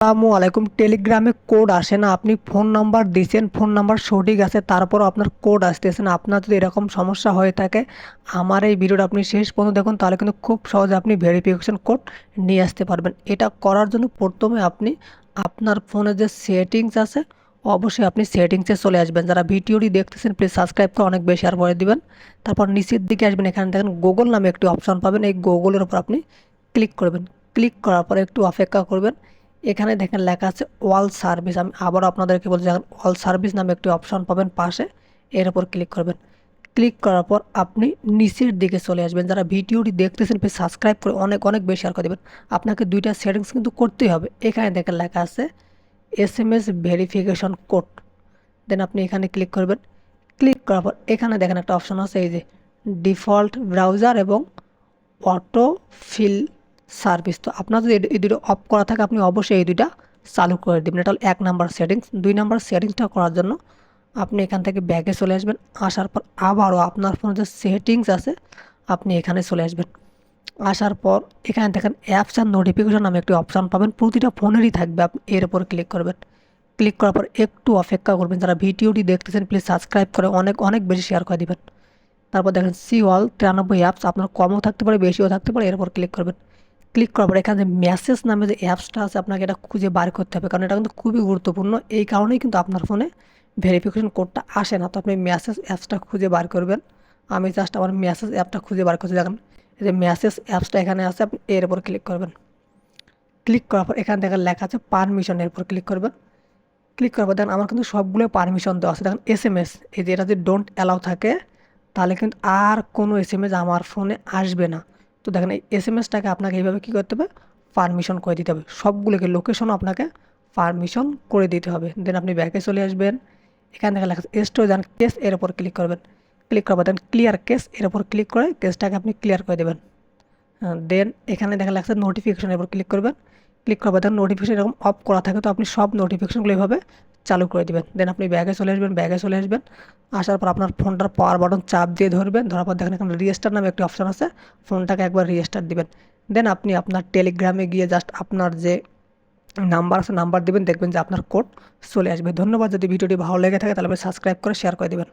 আসসালামু আলাইকুম। টেলিগ্রামে কোড আসে না। আপনি ফোন নাম্বার দিয়েছেন ফোন নাম্বার সঠিক আছে, তারপরও আপনার কোড আসতেছে না। আপনার যদি এরকম সমস্যা হয়ে থাকে, আমার এই ভিডিওটা আপনি শেষ পর্যন্ত দেখুন, তাহলে কিন্তু খুব সহজে আপনি ভেরিফিকেশন কোড নিয়ে আসতে পারবেন। এটা করার জন্য প্রথমে আপনি আপনার ফোনে যে সেটিংস আছে, অবশ্যই আপনি সেটিংসে চলে আসবেন। যারা ভিডিওটি দেখতেছেন প্লিজ সাবস্ক্রাইব করে অনেক বেশি আর করে দিবেন। তারপর নিচের দিকে আসবেন, এখানে দেখেন গুগল নামে একটি অপশন পাবেন। এই গুগলের উপর আপনি ক্লিক করবেন। ক্লিক করার পর একটু অপেক্ষা করবেন। এখানে দেখেন লেখা আছে ওয়াল সার্ভিস। আমি আবারও আপনাদেরকে বলছি দেখেন ওয়াল সার্ভিস নামে একটি অপশান পাবেন পাশে। এর উপর ক্লিক করবেন। ক্লিক করার পর আপনি নিচের দিকে চলে আসবেন। যারা ভিডিওটি দেখতেছেন প্লিজ সাবস্ক্রাইব করে অনেক অনেক বেশি শেয়ার করে দেবেন। আপনাকে দুইটা সেটিংস কিন্তু করতেই হবে। এখানে দেখেন লেখা আছে S M S verification code দেন আপনি এখানে ক্লিক করবেন। ক্লিক করার পর এখানে দেখেন একটা অপশন আছে, এই যে ডিফল্ট ব্রাউজার এবং অটো ফিল সার্ভিস। তো আপনার যদি এই দুটো অফ করা থাকে, আপনি অবশ্যই এই দুইটা চালু করে দেবেন। এটা হলো এক নাম্বার সেটিংস দুই নাম্বার সেটিংসটা করার জন্য আপনি এখান থেকে ব্যাগে চলে আসবেন। আসার পর আবারও আপনার ফোনে যে সেটিংস আছে, আপনি এখানে চলে আসবেন। আসার পর এখানে দেখেন অ্যাপস আর নোটিফিকেশন নামে একটি অপশান পাবেন। প্রতিটা ফোনেরই থাকবে। আপনি এর উপর ক্লিক করবেন। ক্লিক করার পর একটু অপেক্ষা করবেন। যারা ভিডিওটি দেখতেছেন প্লিজ সাবস্ক্রাইব করে অনেক অনেক বেশি শেয়ার করে দেবেন। তারপর দেখেন সি অল তিরানব্বই অ্যাপস আপনার কমও থাকতে পারে, বেশিও থাকতে পারে, এর উপর ক্লিক করবেন। ক্লিক করার পর এখানে যে মেসেজ নামে যে অ্যাপসটা আছে, আপনাকে এটা খুঁজে বার করতে হবে। কারণ এটা কিন্তু খুবই গুরুত্বপূর্ণ। এই কারণেই কিন্তু আপনার ফোনে ভেরিফিকেশন কোডটা আসে না। তো আপনি মেসেজ অ্যাপসটা খুঁজে বার করবেন। আমি জাস্ট আমার মেসেজ অ্যাপটা খুঁজে বার করছি। দেখেন, এই যে মেসেজ অ্যাপসটা এখানে আছে, আপনি এর উপর ক্লিক করবেন। ক্লিক করার পর এখানে দেখেন লেখা আছে পারমিশন এর উপর ক্লিক করবেন। ক্লিক করার পর দেখেন, আমার কিন্তু সবগুলো পারমিশন দেওয়া আছে। দেখেন এস এম এস এই যে এটা যদি ডোন্ট অ্যালাউ থাকে, তাহলে কিন্তু আর কোনো এস এম এস আমার ফোনে আসবে না। তো দেখেন এই এস এম এসটাকে আপনাকে এইভাবে কী করতে হবে? পারমিশন করে দিতে হবে। সবগুলোকে লোকেশনও আপনাকে পারমিশন করে দিতে হবে। দেন আপনি ব্যাকে চলে আসবেন। এখান থেকে লেখা স্টোরেজ অ্যান্ড কেস এর ওপর ক্লিক করবেন। ক্লিক করবেন দেন ক্লিয়ার কেস এর ওপর ক্লিক করে কেসটাকে আপনি ক্লিয়ার করে দেবেন। দেন এখানে দেখা লাগছে নোটিফিকেশনের উপর ক্লিক করবেন। ক্লিক করবেন দেন নোটিফিকেশন এরকম অফ করা থাকে, তো আপনি সব নোটিফিকেশনগুলো এইভাবে চালু করে দেবেন। দেন আপনি ব্যাগে চলে আসবেন ব্যাগে চলে আসবেন। আসার পর আপনার ফোনটার পাওয়ার বাটন চাপ দিয়ে ধরবেন। ধরার পর দেখেন এখানে রিজিস্টার নামে একটি অপশান আছে। ফোনটাকে একবার রিজিস্টার দিবেন। দেন আপনি আপনার টেলিগ্রামে গিয়ে জাস্ট আপনার যে নাম্বার আছে নাম্বার দেবেন। দেখবেন যে আপনার কোড চলে আসবে। ধন্যবাদ। যদি ভিডিওটি ভালো লেগে থাকে তাহলে সাবস্ক্রাইব করে শেয়ার করে দেবেন।